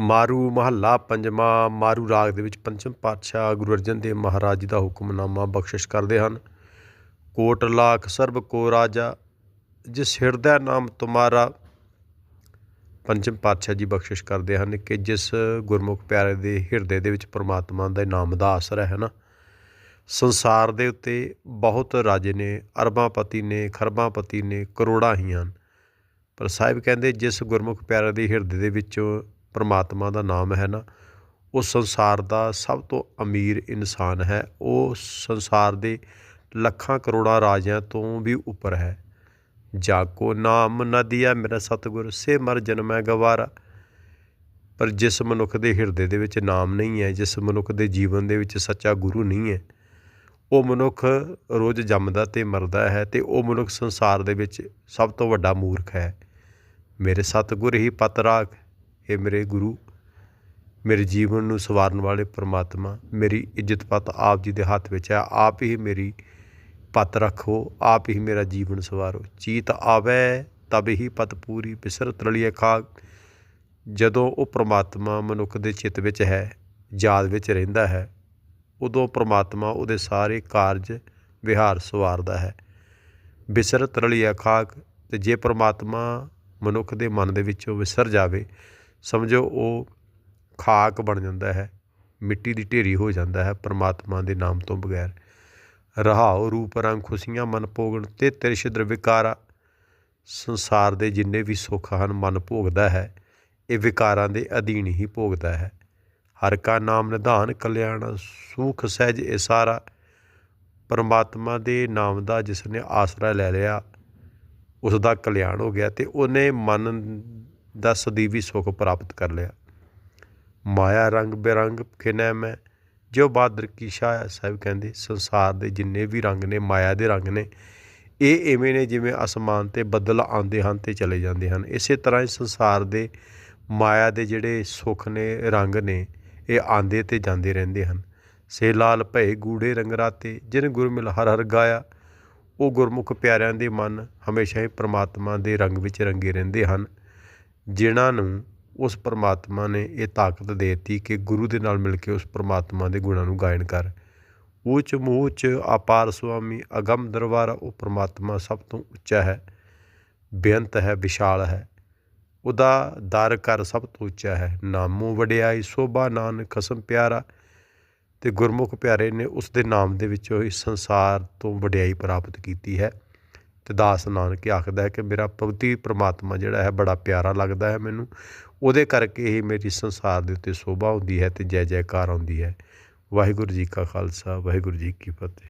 ਮਾਰੂ ਮਹੱਲਾ ਪੰਜਵਾਂ, ਮਾਰੂ ਰਾਗ ਦੇ ਵਿੱਚ ਪੰਚਮ ਪਾਤਸ਼ਾਹ ਗੁਰੂ ਅਰਜਨ ਦੇਵ ਮਹਾਰਾਜ ਜੀ ਦਾ ਹੁਕਮਨਾਮਾ ਬਖਸ਼ਿਸ਼ ਕਰਦੇ ਹਨ। ਕੋਟ ਲਾਖ ਸਰਬ ਕੋ ਰਾਜਾ, ਜਿਸ ਹਿਰਦੈ ਨਾਮ ਤੁਮਾਰਾ। ਪੰਚਮ ਪਾਤਸ਼ਾਹ ਜੀ ਬਖਸ਼ਿਸ਼ ਕਰਦੇ ਹਨ ਕਿ ਜਿਸ ਗੁਰਮੁਖ ਪਿਆਰੇ ਦੇ ਹਿਰਦੇ ਦੇ ਵਿੱਚ ਪ੍ਰਮਾਤਮਾ ਦੇ ਨਾਮ ਦਾ ਆਸਰਾ ਹੈ ਨਾ। ਸੰਸਾਰ ਦੇ ਉੱਤੇ ਬਹੁਤ ਰਾਜੇ ਨੇ, ਅਰਬਾਂ ਪਤੀ ਨੇ, ਖਰਬਾਂ ਪਤੀ ਨੇ, ਕਰੋੜਾਂ ਹੀ ਹਨ। ਪਰ ਸਾਹਿਬ ਕਹਿੰਦੇ ਜਿਸ ਗੁਰਮੁਖ ਪਿਆਰੇ ਦੇ ਹਿਰਦੇ ਦੇ ਵਿੱਚੋਂ ਪਰਮਾਤਮਾ ਦਾ ਨਾਮ ਹੈ ਨਾ, ਉਹ ਸੰਸਾਰ ਦਾ ਸਭ ਤੋਂ ਅਮੀਰ ਇਨਸਾਨ ਹੈ। ਉਹ ਸੰਸਾਰ ਦੇ ਲੱਖਾਂ ਕਰੋੜਾਂ ਰਾਜਿਆਂ ਤੋਂ ਵੀ ਉੱਪਰ ਹੈ। ਜਾ ਕੋ ਨਾਮ ਨ ਦਿਆ ਮੇਰਾ ਸਤਿਗੁਰ, ਸੇ ਮਰ ਜਨਮੈ ਗਵਾਰਾ। ਪਰ ਜਿਸ ਮਨੁੱਖ ਦੇ ਹਿਰਦੇ ਦੇ ਵਿੱਚ ਨਾਮ ਨਹੀਂ ਹੈ, ਜਿਸ ਮਨੁੱਖ ਦੇ ਜੀਵਨ ਦੇ ਵਿੱਚ ਸੱਚਾ ਗੁਰੂ ਨਹੀਂ ਹੈ, ਉਹ ਮਨੁੱਖ ਰੋਜ਼ ਜੰਮਦਾ ਤੇ ਮਰਦਾ ਹੈ ਤੇ ਉਹ ਮਨੁੱਖ ਸੰਸਾਰ ਦੇ ਵਿੱਚ ਸਭ ਤੋਂ ਵੱਡਾ ਮੂਰਖ ਹੈ। ਮੇਰੇ ਸਤਿਗੁਰ ਹੀ ਪਤ ਰਾਖ ਇਹ ਮੇਰੇ ਗੁਰੂ, ਮੇਰੇ ਜੀਵਨ ਨੂੰ ਸਵਾਰਨ ਵਾਲੇ ਪ੍ਰਮਾਤਮਾ, ਮੇਰੀ ਇੱਜ਼ਤ ਪਤ ਆਪ ਜੀ ਦੇ ਹੱਥ ਵਿੱਚ ਹੈ। ਆਪ ਹੀ ਮੇਰੀ ਪਤ ਰੱਖੋ, ਆਪ ਹੀ ਮੇਰਾ ਜੀਵਨ ਸਵਾਰੋ। ਚੀਤ ਆਵੇ, ਤਬ ਹੀ ਪਤ ਪੂਰੀ ਬਿਸਰ ਰਲੀਏ ਖਾਕ। ਜਦੋਂ ਉਹ ਪ੍ਰਮਾਤਮਾ ਮਨੁੱਖ ਦੇ ਚਿੱਤ ਵਿੱਚ ਹੈ, ਯਾਦ ਵਿੱਚ ਰਹਿੰਦਾ ਹੈ, ਉਦੋਂ ਪ੍ਰਮਾਤਮਾ ਉਹਦੇ ਸਾਰੇ ਕਾਰਜ ਵਿਹਾਰ ਸਵਾਰਦਾ ਹੈ। ਬਿਸਰ ਰਲੀਏ ਖਾਕ ਤੇ ਜੇ ਪ੍ਰਮਾਤਮਾ ਮਨੁੱਖ ਦੇ ਮਨ ਦੇ ਵਿੱਚੋਂ ਵਿਸਰ ਜਾਵੇ ਸਮਝੋ ਉਹ ਖਾਕ ਬਣ ਜਾਂਦਾ ਹੈ, ਮਿੱਟੀ ਦੀ ਢੇਰੀ ਹੋ ਜਾਂਦਾ ਹੈ ਪਰਮਾਤਮਾ ਦੇ ਨਾਮ ਤੋਂ ਬਗੈਰ। ਰਹਾਉ ਰੂਪ ਰੰਗ ਖੁਸ਼ੀਆਂ ਮਨ ਭੋਗਣ ਤੇ ਤਿਰਸ਼ਿਦਰ ਵਿਕਾਰਾ। ਸੰਸਾਰ ਦੇ ਜਿੰਨੇ ਵੀ ਸੁੱਖ ਹਨ, ਮਨ ਭੋਗਦਾ ਹੈ, ਇਹ ਵਿਕਾਰਾਂ ਦੇ ਅਧੀਨ ਹੀ ਭੋਗਦਾ ਹੈ। ਹਰ ਕਾ ਨਾਮ ਨਿਧਾਨ, ਕਲਿਆਣ, ਸੁਖ, ਸਹਿਜ ਇਹ ਸਾਰਾ ਪਰਮਾਤਮਾ ਦੇ ਨਾਮ ਦਾ ਜਿਸ ਨੇ ਆਸਰਾ ਲੈ ਲਿਆ ਉਸ ਦਾ ਕਲਿਆਣ ਹੋ ਗਿਆ ਤੇ ਉਹਨੇ ਮਨ ਦਾ ਸਦੀਵੀ ਸੁਖ ਪ੍ਰਾਪਤ ਕਰ ਲਿਆ। ਮਾਇਆ ਰੰਗ ਬੇਰੰਗ ਖਿਨੈ ਮੈਂ, ਜੋ ਬਹਾਦਰ ਕੀ ਸ਼ਾਹ ਸਾਹਿਬ ਕਹਿੰਦੇ, ਸੰਸਾਰ ਦੇ ਜਿੰਨੇ ਵੀ ਰੰਗ ਨੇ, ਮਾਇਆ ਦੇ ਰੰਗ ਨੇ, ਇਹ ਐਵੇਂ ਨੇ ਜਿਵੇਂ ਅਸਮਾਨ ਤੇ ਬੱਦਲ ਆਉਂਦੇ ਹਨ ਤੇ ਚਲੇ ਜਾਂਦੇ ਹਨ। ਇਸੇ ਤਰ੍ਹਾਂ ਹੀ ਸੰਸਾਰ ਦੇ ਮਾਇਆ ਦੇ ਜਿਹੜੇ ਸੁੱਖ ਨੇ, ਰੰਗ ਨੇ, ਇਹ ਆਂਦੇ ਤੇ ਜਾਂਦੇ ਰਹਿੰਦੇ ਹਨ। ਸੇ ਲਾਲ ਭਏ ਗੂੜੇ ਰੰਗ ਰਾਤੇ, ਜਿਨ ਗੁਰ ਮਿਲ ਹਰ ਹਰ ਗਾਇਆ, ਉਹ ਗੁਰਮੁਖ ਪਿਆਰਿਆਂ ਦੇ ਮਨ ਹਮੇਸ਼ਾ ਹੀ ਪ੍ਰਮਾਤਮਾ ਦੇ ਰੰਗ ਵਿੱਚ ਰੰਗੇ ਰਹਿੰਦੇ ਹਨ। ਜਿਨ੍ਹਾਂ ਨੂੰ ਉਸ ਪਰਮਾਤਮਾ ਨੇ ਇਹ ਤਾਕਤ ਦੇ ਦਿੱਤੀ ਕਿ ਗੁਰੂ ਦੇ ਨਾਲ ਮਿਲ ਕੇ ਉਸ ਪਰਮਾਤਮਾ ਦੇ ਗੁਣਾਂ ਨੂੰ ਗਾਇਨ ਕਰ। ਉੱਚ ਮੂਚ ਅਪਾਰ ਸੁਆਮੀ ਅਗੰਮ ਦਰਬਾਰ, ਉਹ ਪਰਮਾਤਮਾ ਸਭ ਤੋਂ ਉੱਚਾ ਹੈ, ਬੇਅੰਤ ਹੈ, ਵਿਸ਼ਾਲ ਹੈ। ਉਹਦਾ ਦਰ ਕਰ ਸਭ ਤੋਂ ਉੱਚਾ ਹੈ। ਨਾਮੋ ਵਡਿਆਈ, ਸੋਭਾ ਨਾਨਕ, ਖਸਮ ਪਿਆਰਾ। ਤੇ ਗੁਰਮੁਖ ਪਿਆਰੇ ਨੇ ਉਸ ਦੇ ਨਾਮ ਦੇ ਵਿੱਚੋਂ ਹੀ ਸੰਸਾਰ ਤੋਂ ਵਡਿਆਈ ਪ੍ਰਾਪਤ ਕੀਤੀ ਹੈ। ਤੇ ਦਾਸ ਨਾਨਕ ਆਖਦਾ ਹੈ ਕਿ ਮੇਰਾ ਪਵਿੱਤਰ ਪ੍ਰਮਾਤਮਾ ਜਿਹੜਾ ਹੈ ਬੜਾ ਪਿਆਰਾ ਲੱਗਦਾ ਹੈ ਮੈਨੂੰ। ਉਹਦੇ ਕਰਕੇ ਹੀ ਮੇਰੀ ਸੰਸਾਰ ਦੇ ਉੱਤੇ ਸੋਭਾ ਹੁੰਦੀ ਹੈ ਤੇ ਜੈ ਜੈਕਾਰ ਆਉਂਦੀ ਹੈ। ਵਾਹਿਗੁਰੂ ਜੀ ਕਾ ਖਾਲਸਾ, ਵਾਹਿਗੁਰੂ ਜੀ ਕੀ ਫਤਿਹ।